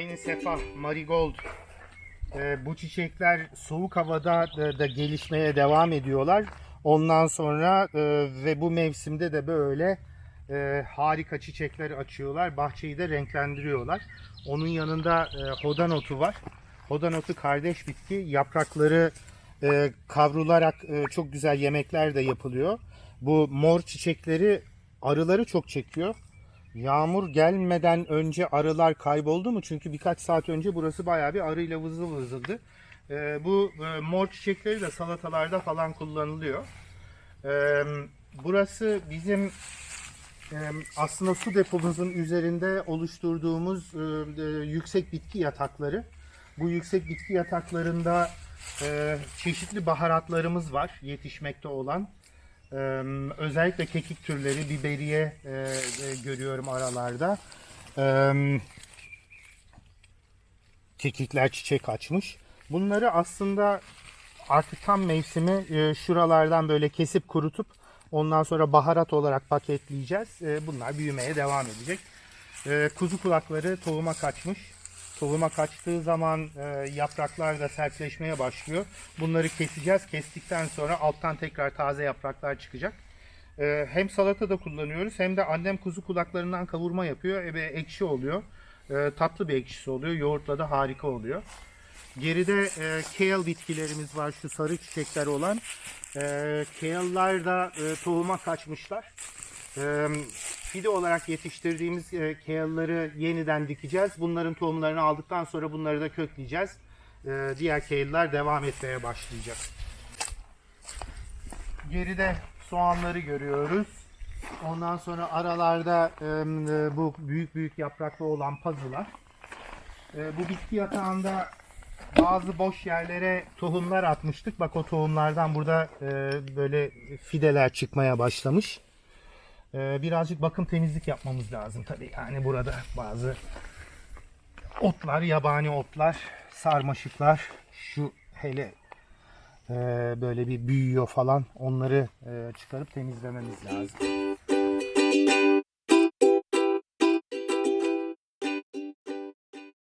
Aynı sefa, marigold. Ee, bu çiçekler soğuk havada da, da gelişmeye devam ediyorlar. Ondan sonra e, ve bu mevsimde de böyle e, harika çiçekler açıyorlar. Bahçeyi de renklendiriyorlar. Onun yanında e, hodanotu var. Hodanotu kardeş bitki. Yaprakları e, kavrularak e, çok güzel yemekler de yapılıyor. Bu mor çiçekleri arıları çok çekiyor. Yağmur gelmeden önce arılar kayboldu mu? Çünkü birkaç saat önce burası bayağı bir arıyla vızıl vızıldı. Ee, bu e, mor çiçekleri de salatalarda falan kullanılıyor. Ee, burası bizim e, aslında su depomuzun üzerinde oluşturduğumuz e, e, yüksek bitki yatakları. Bu yüksek bitki yataklarında e, çeşitli baharatlarımız var yetişmekte olan. Ee, özellikle kekik türleri, biberiye e, e, görüyorum aralarda. Ee, kekikler çiçek açmış. Bunları aslında artık tam mevsimi e, şuralardan böyle kesip kurutup ondan sonra baharat olarak paketleyeceğiz. E, bunlar büyümeye devam edecek. E, kuzu kulakları tohuma kaçmış. Tohuma kaçtığı zaman e, yapraklar da sertleşmeye başlıyor. Bunları keseceğiz. Kestikten sonra alttan tekrar taze yapraklar çıkacak. E, hem salatada kullanıyoruz hem de annem kuzu kulaklarından kavurma yapıyor ve ekşi oluyor. E, tatlı bir ekşisi oluyor. Yoğurtla da harika oluyor. Geride e, kale bitkilerimiz var şu sarı çiçekler olan. E, kale'lar da e, tohuma kaçmışlar. E, fide olarak yetiştirdiğimiz e, kale'ları yeniden dikeceğiz. Bunların tohumlarını aldıktan sonra bunları da kökleyeceğiz. E, diğer kale'lar devam etmeye başlayacak. Geride soğanları görüyoruz. Ondan sonra aralarda e, e, bu büyük büyük yapraklı olan pazılar. E, bu bitki yatağında bazı boş yerlere tohumlar atmıştık. Bak o tohumlardan burada e, böyle fideler çıkmaya başlamış. E, birazcık bakım temizlik yapmamız lazım tabii. Yani burada bazı otlar, yabani otlar, sarmaşıklar, şu hele e, böyle bir büyüyor falan onları e, çıkarıp temizlememiz lazım.